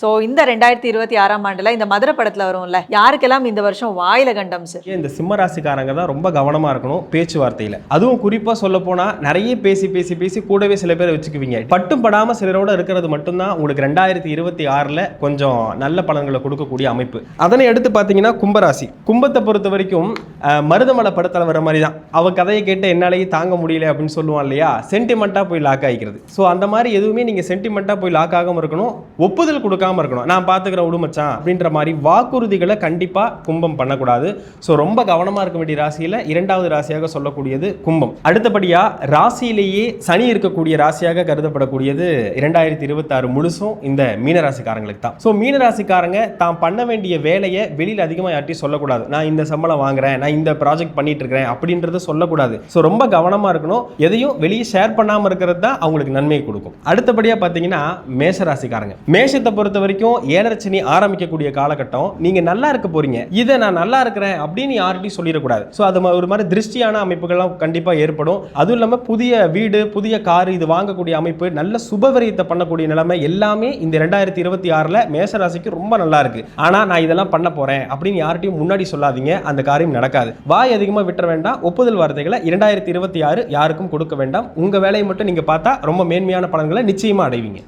So இந்த ரெண்டாயிரத்தி இருபத்தி ஆறாம் ஆண்டில் இந்த மதுரை படத்தில் வரும்ல யாருக்கெல்லாம் இந்த வருஷம் வாயில கண்டம் சார் இந்த சிம்ம ராசிக்காரங்க தான் ரொம்ப கவனமாக இருக்கணும் பேச்சுவார்த்தையில். அதுவும் குறிப்பாக சொல்ல போனால் நிறைய பேசி பேசி பேசி கூடவே சில பேரை வச்சுக்குவீங்க. பட்டும் படாமல் சிலரோட இருக்கிறது மட்டும்தான் உங்களுக்கு ரெண்டாயிரத்தி இருபத்தி ஆறில் கொஞ்சம் நல்ல பலன்களை கொடுக்கக்கூடிய அமைப்பு. அதனை எடுத்து பார்த்தீங்கன்னா கும்பராசி. கும்பத்தை பொறுத்த வரைக்கும் மருதமலை படத்தில் வர மாதிரி தான் அவள் கதையை கேட்டு என்னாலேயே தாங்க முடியல அப்படின்னு சொல்லுவான் இல்லையா? சென்டிமெண்ட்டாக போய் லாக் ஆகிக்கிறது ஸோ அந்த மாதிரி எதுவுமே நீங்கள் சென்டிமெண்ட்டாக போய் லாக் ஆகாமல் இருக்கணும். ஒப்புதல் கொடுக்க கொடுக்காமல் இருக்கணும். நான் பார்த்துக்கிறேன் உடுமச்சான் அப்படின்ற மாதிரி வாக்குறுதிகளை கண்டிப்பாக கும்பம் பண்ணக்கூடாது. ஸோ ரொம்ப கவனமா இருக்க வேண்டிய ராசியில இரண்டாவது ராசியாக சொல்லக்கூடியது கும்பம். அடுத்தபடியாக ராசியிலேயே சனி இருக்கக்கூடிய ராசியாக கருதப்படக்கூடியது இரண்டாயிரத்தி இருபத்தாறு முழுசும் இந்த மீனராசிக்காரங்களுக்கு தான். ஸோ மீனராசிக்காரங்க தான் பண்ண வேண்டிய வேலையை வெளியில் அதிகமாக யார்ட்டையும் சொல்லக்கூடாது. நான் இந்த சம்பளம் வாங்குறேன் நான் இந்த ப்ராஜெக்ட் பண்ணிட்டு இருக்கிறேன் அப்படின்றத சொல்லக்கூடாது. ஸோ ரொம்ப கவனமாக இருக்கணும். எதையும் வெளியே ஷேர் பண்ணாமல் இருக்கிறது தான் அவங்களுக்கு நன்மையை கொடுக்கும். அடுத்தபடியாக பார்த்தீங்கன்னா மேஷராசிக்காரங்க. மேஷத்தை பொறுத்த பொறுத்த வரைக்கும் ஏழரை சனி ஆரம்பிக்கக்கூடிய காலகட்டம். நீங்க நல்லா இருக்க போறீங்க. இதை நான் நல்லா இருக்கிறேன் அப்படின்னு யார்கிட்டையும் சொல்லிடக்கூடாது. ஸோ அது ஒரு மாதிரி திருஷ்டியான அமைப்புகள்லாம் கண்டிப்பாக ஏற்படும். அதுவும் இல்லாமல் புதிய வீடு புதிய கார் இது வாங்கக்கூடிய அமைப்பு நல்ல சுபவரியத்தை பண்ணக்கூடிய நிலைமை எல்லாமே இந்த ரெண்டாயிரத்தி இருபத்தி ஆறில் மேசராசிக்கு ரொம்ப நல்லா இருக்கு. ஆனால் நான் இதெல்லாம் பண்ண போறேன் அப்படின்னு யார்கிட்டையும் முன்னாடி சொல்லாதீங்க. அந்த காரியம் நடக்காது. வாய் அதிகமாக விட்டுற வேண்டாம். ஒப்புதல் வார்த்தைகளை இரண்டாயிரத்தி இருபத்தி ஆறு யாருக்கும் கொடுக்க வேண்டாம். உங்கள் வேலையை மட்டும் நீங்கள் பார்த்தா ரொம்ப மேன்மையான பலன்களை நிச்சயமாக அடைவீங்க.